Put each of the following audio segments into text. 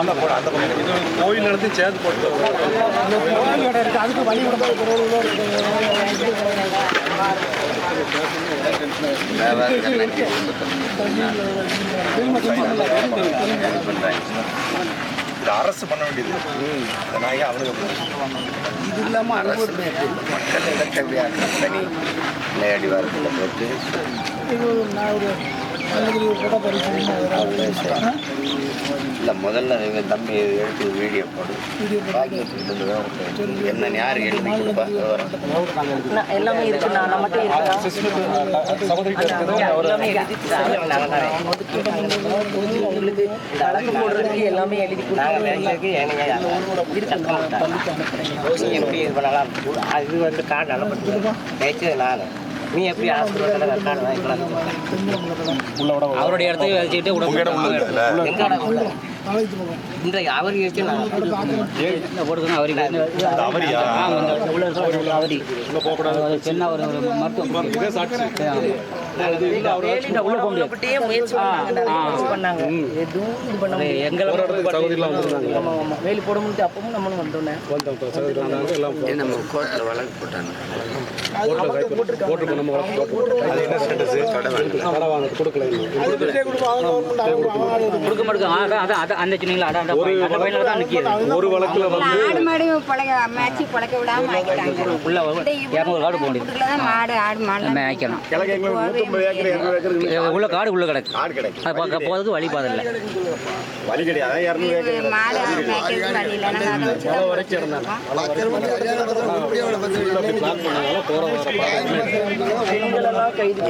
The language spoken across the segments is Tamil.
ஆமா போட அந்த பக்கம் இது கோயில் இடத்தையும் சேர்த்து போட்டு அதுக்கு வழி இது அரசு பண்ண வேண்டியது நாயை அவனுக்கு இது இல்லாமல் அரசு மக்கள் இடக்கவியாக தனி விளையாடி வாரத்தில் போட்டு நான் ஒரு கூட பரிசு இல்லை முதல்ல எங்கள் தம்பி எடுத்து வீடியோ போடு. பாக்கிட்டு என்ன யார் எழுதி கொடுப்பா? எல்லாமே இருக்கு நான் நான் மட்டும் இருக்கேன். எல்லாமே எழுதிட்டாங்க உங்களுக்கு வழக்கு போடுறதுக்கு எல்லாமே எழுதி கொடுத்தாங்க எப்படி இது பண்ணலாம்? அது வந்து கார்டு அனுப்பிட்டு நினைச்சது நான் நீ எப்படி வாங்கிக்கலாம் அவருடைய இடத்துக்கு வச்சுக்கிட்டு உள்ள இன்றைக்கு அவர் வச்சு போட்டுக்கணும் அவருக்கு அவரி சின்ன ஒரு மருத்துவம் வேலி போட முடிஞ்சு அப்பவும் நம்மளும் வந்தோன்னே. நம்ம கோர்ட்டில் வழக்கு போட்டாங்க. அது கொடுக்க மாட்டேங்க அந்த சின்னங்களா ஒரு வழக்குல வந்து ஆடு மாடு பழக மேய்ச்சி பழக்க விடாம ஆக்கிட்டாங்க உள்ள இரநூறு காடு போக முடியாது வீட்டுக்குள்ள தான் மாடு ஆடு மாடு மேய்க்கணும் கிழக்கு எங்களுக்கு நூற்றம்பது ஏக்கர் இரநூறு ஏக்கர் உள்ள காடு உள்ள கிடக்கு காடு கிடைக்கும் அது பார்க்க போகிறதுக்கு வழி பாதை இல்லை வழி கிடையாது அதான் இரநூறு ஏக்கர் மாடு மேய்க்கிறதுக்கு வழி இல்லை நாங்கள் அதை வச்சு தான் போட்டுட்டு இருக்கோம். பெண்களெல்லாம் கைது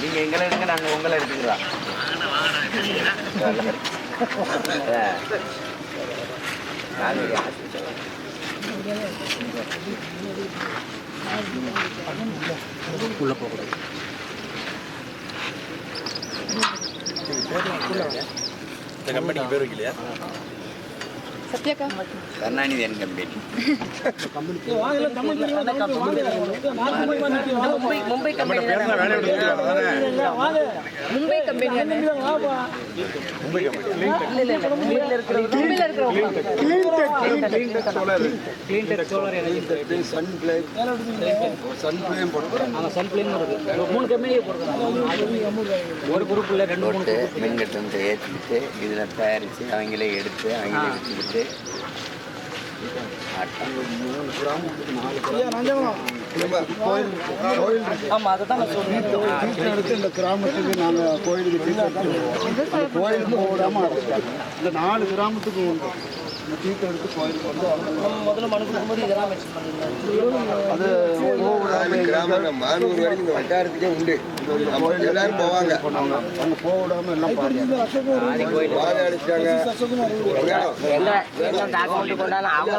நீங்க எங்களை எடுங்க நாங்க உங்களை எடுத்துக்கிறோம் உள்ள போகக்கூடாது. இந்த கம்பெனிக்கு பேர் வைக்கலையா? Company Mumbai Mumbai company Mumbai company இருக்கிற சன் சன் சன் மூணு ஒரு குரூப் ரெண்டு மூணு போட்டு மின்கட்டு வந்து ஏற்றிக்கிட்டு இதில் தயாரித்து அவங்களே எடுத்து அவங்களே வச்சுக்கிட்டு ஆமா அதை தான் நான் சொன்னேன் எடுத்து இந்த கிராமத்துக்கு நாங்கள் கோயிலுக்கு தீர்த்தம் கோயிலுக்கு போடாமல் இந்த நாலு கிராமத்துக்கு உண்டு. இந்த தீர்த்தம் எடுத்து கோயிலுக்கு வந்து நம்ம முதல்ல மனு கொடுக்கும்போது இதெல்லாம் மென்ஷன் பண்ணிருந்தாங்க அது மானூர் வரைக்கும் இந்த வட்டாரத்துக்கே உண்டு. நம்ம எல்லாரும் போவாங்க. அங்கே போக விடாமல் எல்லாம் எங்க டாக்குமெண்ட் அவங்க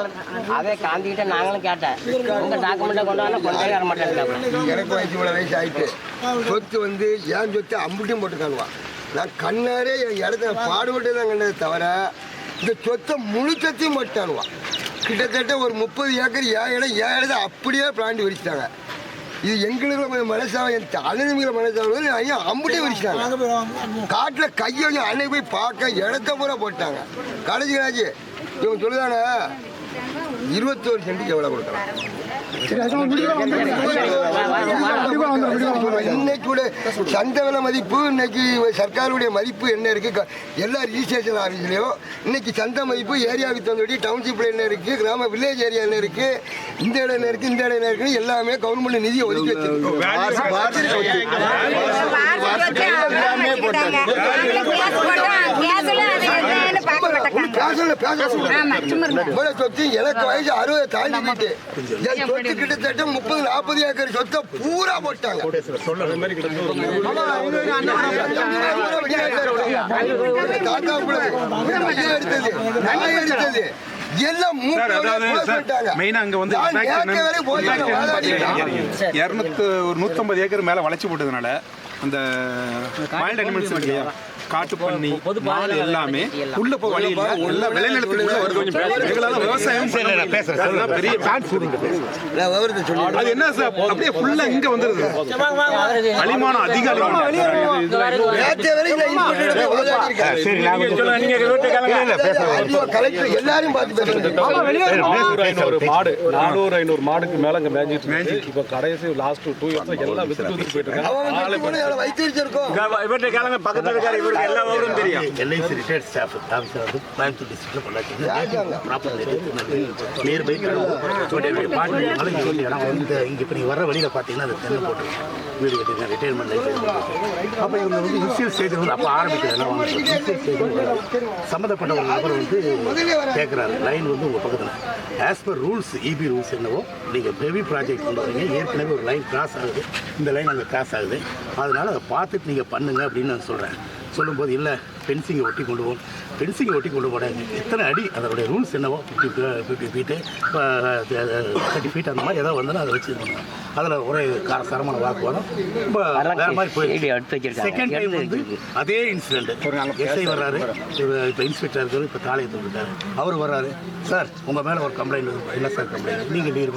அதே காந்திக்கிட்ட நாங்களும் கேட்டேன். உங்க டாக்குமெண்ட்டை கொண்டாந்து கொண்டே வர மாட்டேன் எனக்கு வயசு இவ்வளோ வயசு ஆயிட்டு. சொத்து வந்து ஏன் சொத்து அம்புட்டையும் போட்டு காணுவான் நான் கண்ணாரே என் இடத்துல பாடுபட்டு தான் கண்டதை தவிர இந்த சொத்தை முழு சொத்தையும் போட்டானுவான் கிட்டத்தட்ட ஒரு முப்பது ஏக்கர் ஏன் இடம் ஏன் இடத்த அப்படியே பிளாண்டி விரிச்சிட்டாங்க. இது எங்களுக்கு மனசாக என் அண்ணனுங்கிற மனசாக ஐயா அம்புட்டையும் விரிச்சிட்டாங்க? காட்டில் கையை அன்னைக்கு போய் பார்க்க இடத்த பூரா போட்டாங்க. கடைசி கடைசி இவங்க சொல்லுதானே இருபத்தோரு சென்ட்டுக்கு எவ்வளோ கொடுக்கலாம்? இன்னைக்கு கூட சந்தை விலை மதிப்பு இன்னைக்கு சர்க்காருடைய மதிப்பு என்ன இருக்கு? எல்லா ரிஜிஸ்ட்ரேஷன் ஆஃபீஸ்லயும் இன்னைக்கு சந்தை மதிப்பு ஏரியா வித்தந்தோடி டவுன்ஷிப்ல என்ன இருக்கு? கிராம வில்லேஜ் ஏரியா என்ன இருக்கு? இந்த இடம் என்ன இருக்கு? இந்த இடம் என்ன இருக்கு எல்லாமே கவர்மெண்ட் நிதியை ஒதுக்கி வச்சிருக்கோம் பேசல பேச இவ்வளவு சொத்து எனக்கு வயசு அறுபது தாண்டி போயிட்டு என் சொத்து கிட்டத்தட்ட முப்பது நாற்பது ஏக்கர் சொத்தை பூரா போட்டாங்க. தாத்தா பிள்ளை, எடுத்தது, நான் எடுத்தது, எல்லாம். மெயினா அங்க வந்து. இரநூத்து ஒரு நூற்றம்பது ஏக்கர் மேலே வளைச்சி போட்டதுனால அந்த வைல்ட் அனிமல்ஸ் இல்லையா? காட்டு பண்ணி மாடு எல்லாமே. உள்ள போக வழி இல்லை. விளைநிலத்துக்குள்ள வருது. எங்களால விவசாயம் பெரிய சொல்லி அது என்ன சார்? அப்படியே ஃபுல்லா இங்க வந்துருது. அலிமானம் அதிக ஐநூறு மாடு நானூறு ஐநூறு மாடுக்கு மேல இங்க மேய்ஞ்சிட்டு இப்போ கடைசி லாஸ்ட் டூ இயர்ஸ் எல்லாம் வித்து வித்து போயிட்டு இருக்காங்க. பக்கத்துல இருக்காரு இவருக்கு எல்லா தெரியும். எல்ஐசி ரிட்டையர்ட் ஸ்டாஃப் ஆஃபீஸர் வந்து கோயம்புத்தூர் டிஸ்ட்ரிக்ட்ல ப்ராப்பர் நியர் பை பாட்டு இங்கே வந்து இடம் வந்து இங்கே இப்போ நீங்கள் வர வழியில் பார்த்தீங்கன்னா அது தென்னை போட்டுருக்கோம் வீடு கட்டிருக்கேன் ரிட்டையர்மெண்ட் லைஃப் அப்போ இவங்க வந்து ஸ்டேஜ் வந்து அப்போ வாங்க ஸ்டேஜ் சம்மந்தப்பட்ட ஒரு நபர் வந்து கேட்குறாரு லைன் வந்து உங்கள் பக்கத்தில். As per rules EB rules என்னவோ நீங்கள் ஹெவி ப்ராஜெக்ட் கொண்டு வரீங்க. ஏற்கனவே ஒரு லைன் கிராஸ் ஆகுது. இந்த லைன் அங்கே கிராஸ் ஆகுது. அதனால் அதை பார்த்துட்டு நீங்கள் பண்ணுங்க அப்படின்னு நான் சொல்கிறேன் சொல்லும்போது இல்லை ஃபென்சிங்கை ஒட்டி கொண்டு போகும் ஃபென்சிங்கை ஒட்டி கொண்டு போடாங்க எத்தனை அடி அதனுடைய ரூல்ஸ் என்னவோ fifty fifty feet thirty feet அந்த மாதிரி ஏதாவது வந்தாலும் அதை வச்சு அதில் ஒரே காரசாரமான வாக்குவாதம் ரொம்ப வேற மாதிரி போயிடுச்சு. செகண்ட் டைம் வந்து அதே இன்சிடென்ட் எஸ்ஐ வர்றாரு. இப்போ இன்ஸ்பெக்டர் இருக்காரு இப்போ தாளையத்தை விட்டாரு. அவர் வர்றாரு. சார் உங்கள் மேலே ஒரு கம்ப்ளைண்ட் என்ன சார் கம்ப்ளைண்ட் நீங்கள் லீடு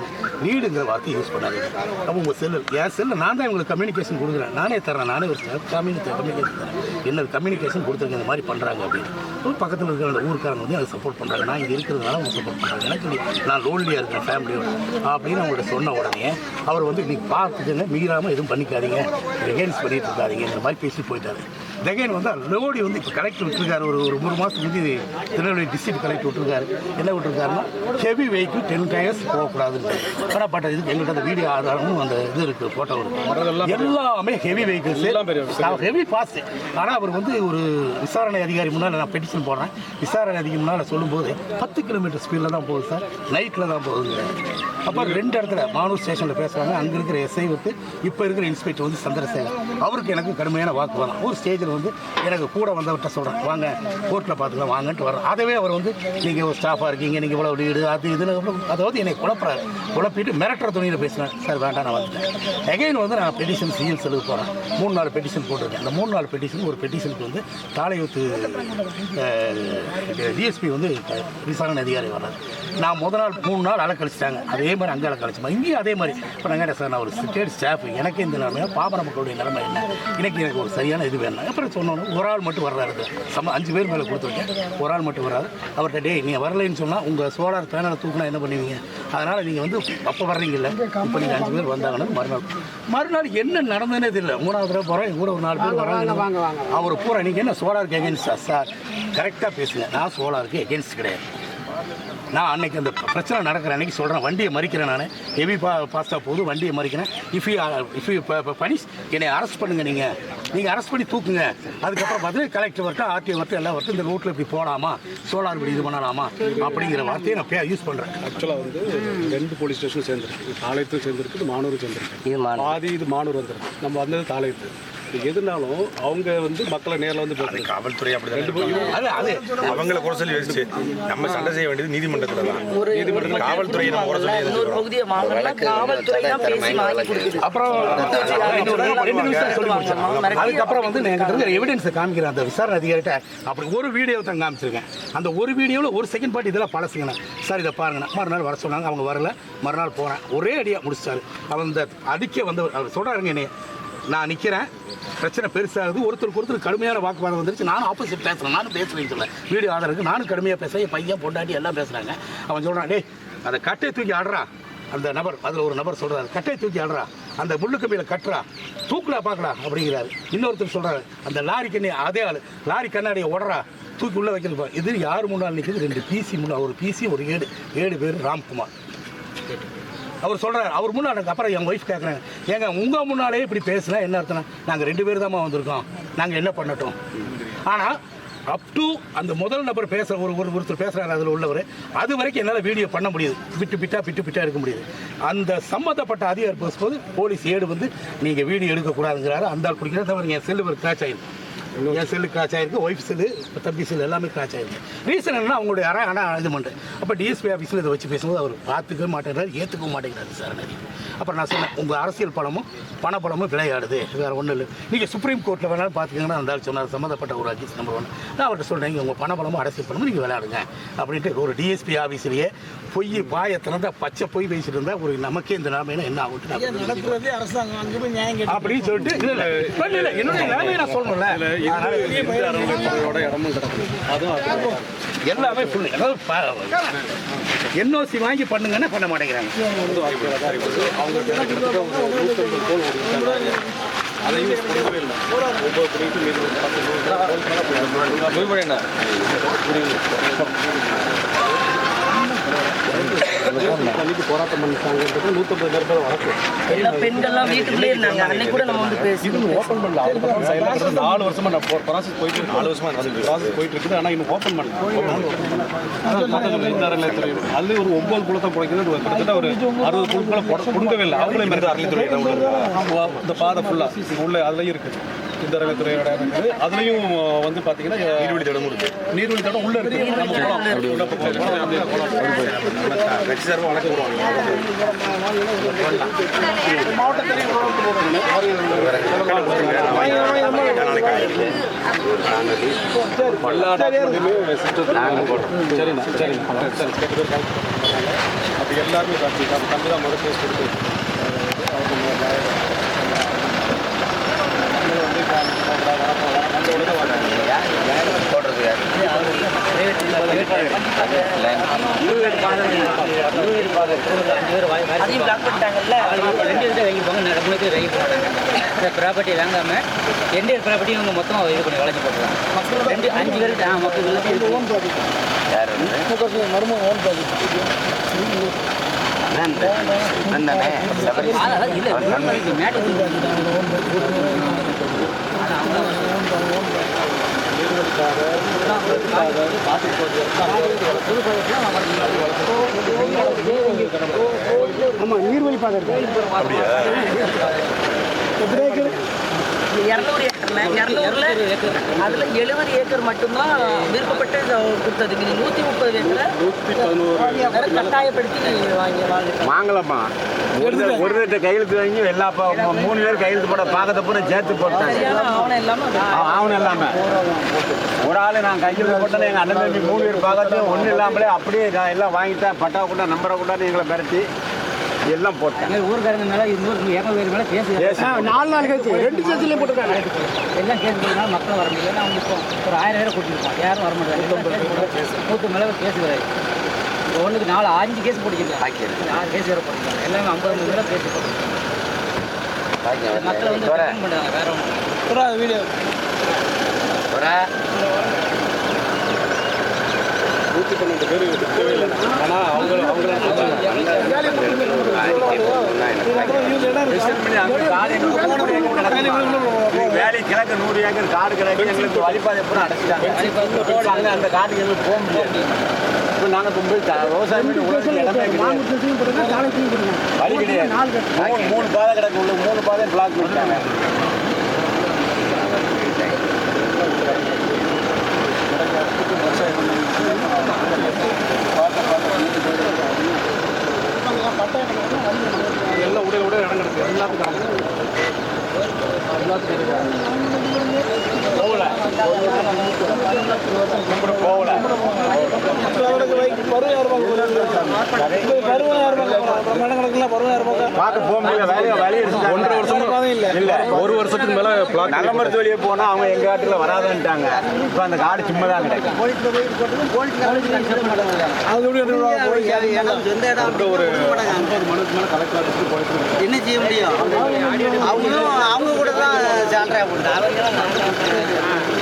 லீடுங்கிற வார்த்தை யூஸ் பண்ணாதீங்க. அப்போ உங்கள் செல்லு என் செல்லில் நான் தான் உங்களுக்கு கம்யூனிகேஷன் கொடுக்குறேன். நானே தரேன் நானே ஒரு கம்யூனிகே கம்யூனிகேஷன் தரேன் என்ன கம்யூனிகேஷன் கொடுத்துருங்க இந்த மாதிரி பண்ணுறாங்க அப்படின்னு. ஒரு பக்கத்தில் இருக்கிற அந்த ஊருக்காரங்க வந்து அதை சப்போர்ட் பண்ணுறாங்க நான் இங்கே இருக்கிறதுனால அவங்க சப்போர்ட் பண்ணுறாங்க எனக்கு நான் லோன்லியாக இருக்கேன் ஃபேமிலியோட அப்படின்னு அவங்கள்ட்ட சொன்ன உடனே அவர் வந்து நீங்கள் பார்த்துக்கங்க மீறாமல் எதுவும் பண்ணிக்காதீங்க. எகேன்ஸ் பண்ணிட்டு இருக்காதிங்க. இந்த மாதிரி பேசி போயிட்டாரு. தெகைன் வந்து லோடி வந்து இப்போ கலெக்டர் விட்டுருக்காரு. ஒரு ஒரு மூணு மாதத்துக்கு முந்தி திருநெல்வேலி டிஸ்ட்ரிக்ட் கலெக்டர் விட்டுருக்காரு. என்ன விட்டுருக்காருன்னா ஹெவி வெஹிக்கிள் டென் டயர்ஸ் போகக்கூடாதுன்னு. ஆனால் பட் இதுக்கு எங்கள்கிட்ட அந்த வீடியோ ஆதாரமும் அந்த இது இருக்குது ஃபோட்டோ இருக்குது எல்லாமே ஹெவி வெஹிக்கிள்ஸ் ஹெவி பாஸ் ஆனால் அவர் வந்து ஒரு விசாரணை அதிகாரி முன்னால் நான் பெட்டிஷன் போடுறேன். விசாரணை அதிகாரி முன்னால் சொல்லும்போது பத்து கிலோமீட்டர் ஸ்பீடில் தான் போகுது சார் நைட்டில் தான் போகுது அப்போ ரெண்டு இடத்துல மானூர் ஸ்டேஷனில் பேசுகிறாங்க அங்கே இருக்கிற எஸ்ஐ வந்து இப்போ இருக்கிற இன்ஸ்பெக்டர் வந்து சந்திரசேகர். அவருக்கு எனக்கு கடுமையான வாக்குவாதம். ஒரு ஸ்டேஜில் வந்து எனக்கு கூட வந்தவர்கிட்ட சொல்கிறேன் வாங்க கோர்ட்டில் பார்த்துக்கலாம் வாங்கன்ட்டு வர்றேன் அதவே அவர் வந்து நீங்கள் ஒரு ஸ்டாஃபாக இருக்கீங்க நீங்கள் இவ்வளோ வீடு அது இதுன்னு அதாவது என்னை குழப்பறாரு. குழப்பிட்டு மிரட்டுற துணியில் பேசுகிறேன் சார் வேண்டாம் நான் வந்துட்டேன். எகைன் வந்து நான் பெட்டிஷன் சிஎல் செலவு போகிறேன் மூணு நாலு பெட்டிஷன் போட்டிருக்கேன். அந்த மூணு நாலு பெட்டிஷன் ஒரு பெட்டிஷனுக்கு வந்து தாலையூத்து டிஎஸ்பி வந்து விசாரணை அதிகாரி வர்றாரு. நான் முதல் நாள் மூணு நாள் அலக்கழிச்சிட்டாங்க. அதே மாதிரி அங்கே அலக்கழிச்சுமா இங்கேயும் அதே மாதிரி. இப்போ நாங்கள் சார் நான் ஒரு ஸ்டேட் ஸ்டாஃப் எனக்கு இந்த நிலைமை பாபர மக்களுடைய நிலைமை என்ன? இன்னைக்கு எனக்கு ஒரு சரியான இது வேணும் அப்புறம் சொன்னோன்னு ஒரு ஆள் மட்டும் வர்றாரு சம அஞ்சு பேர் மேலே கொடுத்துருக்கேன். ஒரு ஆள் மட்டும் வர்றாரு. அவர்கிட்ட டேய் நீங்கள் வரலைன்னு சொன்னால் உங்கள் சோலார் பேனலை தூக்குனா என்ன பண்ணுவீங்க? அதனால் நீங்கள் வந்து அப்போ வர்றீங்கல்ல. இப்போ நீங்கள் அஞ்சு பேர் வந்தாங்கன்னா மறுநாள். மறுநாள் என்ன நடந்ததுனே தெரியல. மூணாவது தடவை போகிறோம் கூட ஒரு நாலு பேர் வராங்க. அவர் பூரா நீங்கள் என்ன சோலாருக்கு எகேன்ஸ்டா சார் கரெக்டாக பேசுங்க. நான் சோலாருக்கு எகேன்ஸ்ட் கிடையாது. நான் அன்னைக்கு அந்த பிரச்சனை நடக்கிற அன்னைக்கு சொல்கிறேன் வண்டியை மறிக்கிறேன் நான். ஹெவி பா பாஸ்டாக போகுது வண்டியை மறிக்கிறேன். If you if you punish என்னை அரெஸ்ட் பண்ணுங்க நீங்கள் நீங்கள் அரெஸ்ட் பண்ணி தூக்குங்க. அதுக்கப்புறம் பார்த்து கலெக்டர் வரட்டும் ஆர்டிஓ வரட்டும் எல்லாம் வரட்டும் இந்த ரூட்டில் இப்படி போகலாமா சோலார் இப்படி இது பண்ணலாமா? அப்படிங்கிற வார்த்தையை நான் யூஸ் பண்ணுறேன் ஆக்சுவலாக வந்து ரெண்டு போலீஸ் ஸ்டேஷன் சேர்ந்துருக்கு. தாளையத்தும் சேர்ந்துருக்கு மானூரும் சேர்ந்துருக்கு. பாதி இது மானூர் வந்துருக்கு நம்ம வந்தது தாளையத்து இது எதுனாலும் அவங்க வந்து மக்களை நேரில் வந்து பேசுறாங்க காவல்துறை அது அது. அவங்கள குறை சொல்லி வச்சு நம்ம சண்டை செய்ய வேண்டியது நீதிமன்றத்துல தான். காவல்துறையை நம்ம குறை சொல்லி அப்புறம் இன்னொரு ரெண்டு நிமிஷம் சொல்லி முடிச்சிடலாம். அதுக்கப்புறம் வந்து இருக்கிற எவிடன்ஸை காமிக்கிறேன். அந்த விசாரணை அதிகாரிட்ட அப்படி ஒரு வீடியோ தான் காமிச்சிருக்கேன். அந்த ஒரு வீடியோவில் ஒரு செகண்ட் பார்ட் இதெல்லாம் பழசுங்கண்ணா சார் இதை பாருங்கண்ணா மறுநாள் வர சொன்னாங்க. அவங்க வரல. மறுநாள் போகிறேன் ஒரே அடியாக முடிச்சிட்டாரு அவன் இந்த அடிக்க வந்து அவர் சொல்கிறாருங்க என்னைய. நான் நிற்கிறேன் பிரச்சனை பெருசாகுது ஒருத்தருக்கு ஒருத்தர் கடுமையான வாக்குவாதம் வந்துருச்சு. நானும் ஆப்போசிட் பேசுகிறேன் நானும் பேசுகிறேன்னு சொல்ல வீடியோ ஆதாரம் நானும் கடுமையாக பேசுகிறேன் என் பையன் பொண்டாட்டி எல்லாம் பேசுகிறாங்க அவன் சொல்கிறான் டேய் அதை கட்டை தூக்கி ஆடுறா. அந்த நபர் அதில் ஒரு நபர் சொல்கிறாரு கட்டையை தூக்கி ஆடுறா. அந்த முள்ளு கம்பியில் கட்டுறா. தூக்குடா பார்க்கலாம் அப்படிங்கிறாரு. இன்னொருத்தர் சொல்கிறாரு அந்த லாரி கண்ணி அதே ஆள். லாரி கண்ணாடியை ஓடுறா. தூக்கி உள்ளே வைக்கிறது. இது யார் முன்னால் நிற்கிறது ரெண்டு பிசி முன்னாள் ஒரு பிசி ஒரு ஏடு. ஏழு பேர் ராம்குமார். அவர் சொல்கிறார் அவர் முன்னாடி எனக்கு அப்புறம் என் ஒய்ஃப் கேட்குறாங்க ஏங்க உங்கள் முன்னாலே இப்படி பேசுனா என்ன அர்த்தம் நாங்கள் ரெண்டு பேர் தாம்மா வந்திருக்கோம். நாங்கள் என்ன பண்ணட்டும்? ஆனால் அப் டு அந்த முதல் நபர் பேசுகிற ஒரு ஒரு ஒருத்தர் பேசுகிறாரு அதில் உள்ளவர் அது வரைக்கும் என்னால் வீடியோ பண்ண முடியுது. பிட்டு பிட்டா பிட்டு பிட்டா எடுக்க முடியுது. அந்த சம்மந்தப்பட்ட அதிகாரி பேசும்போது போலீஸ் ஏடு வந்து நீங்கள் வீடியோ எடுக்கக்கூடாதுங்கிறாரு. அந்த ஆள் பிடிக்கிறார் தவிர என் செல்லு ஒரு கிராச் ஆயிடுது என் செல்லு கிராச் ஆயிருக்கு ஒய்ஃப் செல்லு தம்பி செல்லு எல்லாமே கிராச் ஆயிருக்கு ரீசன் என்னன்னா அவங்களுடைய அரை ஆனால் இது பண்ணுறேன் அப்போ டிஎஸ்பி ஆஃபீஸில் இதை வச்சு பேசும்போது அவர் பார்த்துக்கவே மாட்டேங்கிறாரு ஏற்றுக்கவும் மாட்டேங்கிறாரு சார் அப்புறம் நான் சொன்னேன் உங்கள் அரசியல் பணமும் பணப்பணமும் விளையாடுது. வேறு ஒன்றும் இல்லை. நீங்கள் சுப்ரீம் கோர்ட்டில் வேணாலும் பார்த்துக்கிங்கன்னா அந்த சொன்னார். சம்மந்தப்பட்ட ஒரு அஜித் நம்பர் ஒன்று நான் அவர்கிட்ட சொல்கிறேன் உங்கள் பணப்பணமும் அரசியல் பணமும் நீங்கள் விளையாடுங்க அப்படின்ட்டு ஒரு டிஎஸ்பி ஆஃபீஸ்லேயே பொய் பாயை திறந்தா பச்சை பொய் பேசிட்டு இருந்தா ஒரு நமக்கே இந்த நிலைமையில என்ன ஆகும் அப்படின்னு சொல்லிட்டு இல்லை இல்லை என்னுடைய நிலைமையை நான் சொல்லணும்ல. இடமும் கிடக்குது அதுவும் அது எல்லாமே ஃபுல் என்ஓசி வாங்கி பண்ணுங்கன்னா பண்ண மாட்டேங்கிறாங்க. அதையும் கொடுக்கவே இல்லை ஒவ்வொரு துறைக்கும் மீது ஒரு பத்து நூறு போராட்டம் பண்ணிட்டாங்கிறது நூற்றம்பது பேர் பேர் வழக்கு எல்லா பெண்கள்லாம் வீட்டுக்குள்ளே இருந்தாங்க. அன்னைக்கு கூட நம்ம வந்து பேசி இது ஓப்பன் பண்ணல. அதுக்கப்புறம் நாலு வருஷமா நான் ப்ராசஸ் போயிட்டு இருக்கு. நாலு வருஷமா ப்ராசஸ் போயிட்டு இருக்குது. ஆனால் இன்னும் ஓப்பன் பண்ணல. அறநிலையத்துறை அதுலேயும் ஒரு ஒன்பது குளத்தை பிடிக்கிறது ஒரு கிட்டத்தட்ட ஒரு அறுபது குழுக்களை போட கொடுக்கவே இல்லை. அவங்களே மாதிரி உள்ள இந்த பாதை ஃபுல்லாக உள்ள அதுலேயும் இருக்குது இடம் இருக்குது அதுலேயும் வந்து பார்த்தீங்கன்னா நீர்வழி தடமும் இருக்கு நீர்வழி தடம் உள்ள இருக்குது நம்ம சரிண்ணா சரிண்ணா சரி அப்படி எல்லாருமே தம்பி தான் கொடுத்து அதையும் பிளாக் பண்ணிட்டாங்கல்ல ரெண்டு இடத்துல வாங்கி போங்க நான் மூணு பேர் வாங்கி போட்டாங்க இந்த ப்ராப்பர்ட்டி வாங்காம ரெண்டு ப்ராப்பர்ட்டியும் அவங்க மொத்தம் இது பண்ணி வளைஞ்சு போட்டுருவாங்க ரெண்டு அஞ்சு பேருக்கு ஆ. மக்கள் எல்லாத்தையும் ஓன் இல்லை மேட்டு ஆமாம் நீர்வழி பாதை இருக்கு. இரநூறு ஏக்கர்ல இரநூறுல அதுல எழுபது ஏக்கர் மட்டும்தான் விருப்பப்பட்டு கொடுத்ததுக்கு நீ நூத்தி முப்பது ஏக்கரை நூற்றி பதினோரு. வேற கட்டாயப்படுத்தி வாங்கி வாங்கி வாங்கலாமா ஒரு ஒரு கையெழுத்து வாங்கி எல்லா மூணு பேர் கையெழுத்து போட பாக்கத்தை பூரா சேர்த்து போட்டாங்க. ஆவணம் இல்லாம ஆவணம் இல்லாம. ஒரு ஆள் நான் கையெழுத்து போட்டேன் எங்கள் அண்ணன் தம்பி மூணு பேர் பார்க்கறது ஒன்றும் இல்லாமலே அப்படியே நான் எல்லாம் வாங்கிட்டேன். பட்டா கூட நம்பரை கூட எங்களை மிரட்டி எல்லாம் போட்டேன். ஊருக்காரங்க மேலே இன்னொரு இரநூறு பேர் மேலே கேஸ் கேஸ் நாலு நாள் கழிச்சு ரெண்டு சேர்த்துலேயே போட்டுருக்காங்க. எல்லாம் கேஸ் போடுறதுனால மக்கள் வர முடியல. அவங்க இப்போ ஒரு ஆயிரம் பேரை கூட்டிருப்பான் யாரும் வர மாட்டாங்க நூற்று மேலே கேஸ் வராது. இப்போ ஒன்றுக்கு நாலு அஞ்சு கேஸ் போட்டுருக்காங்க. ஆறு கேஸ் வேறு போட்டுருக்காங்க. எல்லாமே ஐம்பது மேலே கேஸ் போட்டுருக்காங்க. மக்களை வந்து வேற ஒன்றும் வீடியோ. நூற்றி பன்னெண்டு பேர் இருக்கவே இல்லை ஆனால் அவங்க அவங்கள வேலை கிழக்கு நூறு ஏக்கர் காடு கிடக்கு எங்களுக்கு வழிபாதை பூரா அடைச்சிட்டாங்க. அங்க அந்த காட்டுக்கு எங்களுக்கு போக முடியாது. இப்போ நாங்கள் த- விவசாயம் பண்ணி உழவுக்கு இடமே கிடையாது. வழி கிடையாது. மூணு மூணு பாதை கிடக்கு உள்ள மூணு பாதை பிளாக் பண்ணிட்டாங்க. எல்லாம் உடைய உடைய இடம் கிடக்கு. எல்லாத்துக்கும் இடம் பார்க்க போக முடியல. வேலையை வழி ஒன்றரை வருஷம் இல்ல. ஒரு வருஷத்துக்கு மேலே பிளாக் நல்ல மருத்துவ வழியே போனா அவங்க எங்க காட்டுல வராதுன்ட்டாங்க. இப்போ அந்த காடு சும்மா தான். என்ன செய்ய முடியும்? அவங்களும் அவங்க கூட தான் சால்ரா போட்டு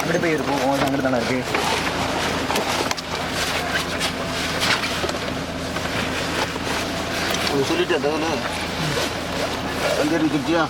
அப்படி போய் இருக்கும். உங்களுக்கு அங்கிட்டு தானே இருக்கு. சொல்லிட்டேன் தகவல் அங்கே இருந்துச்சியா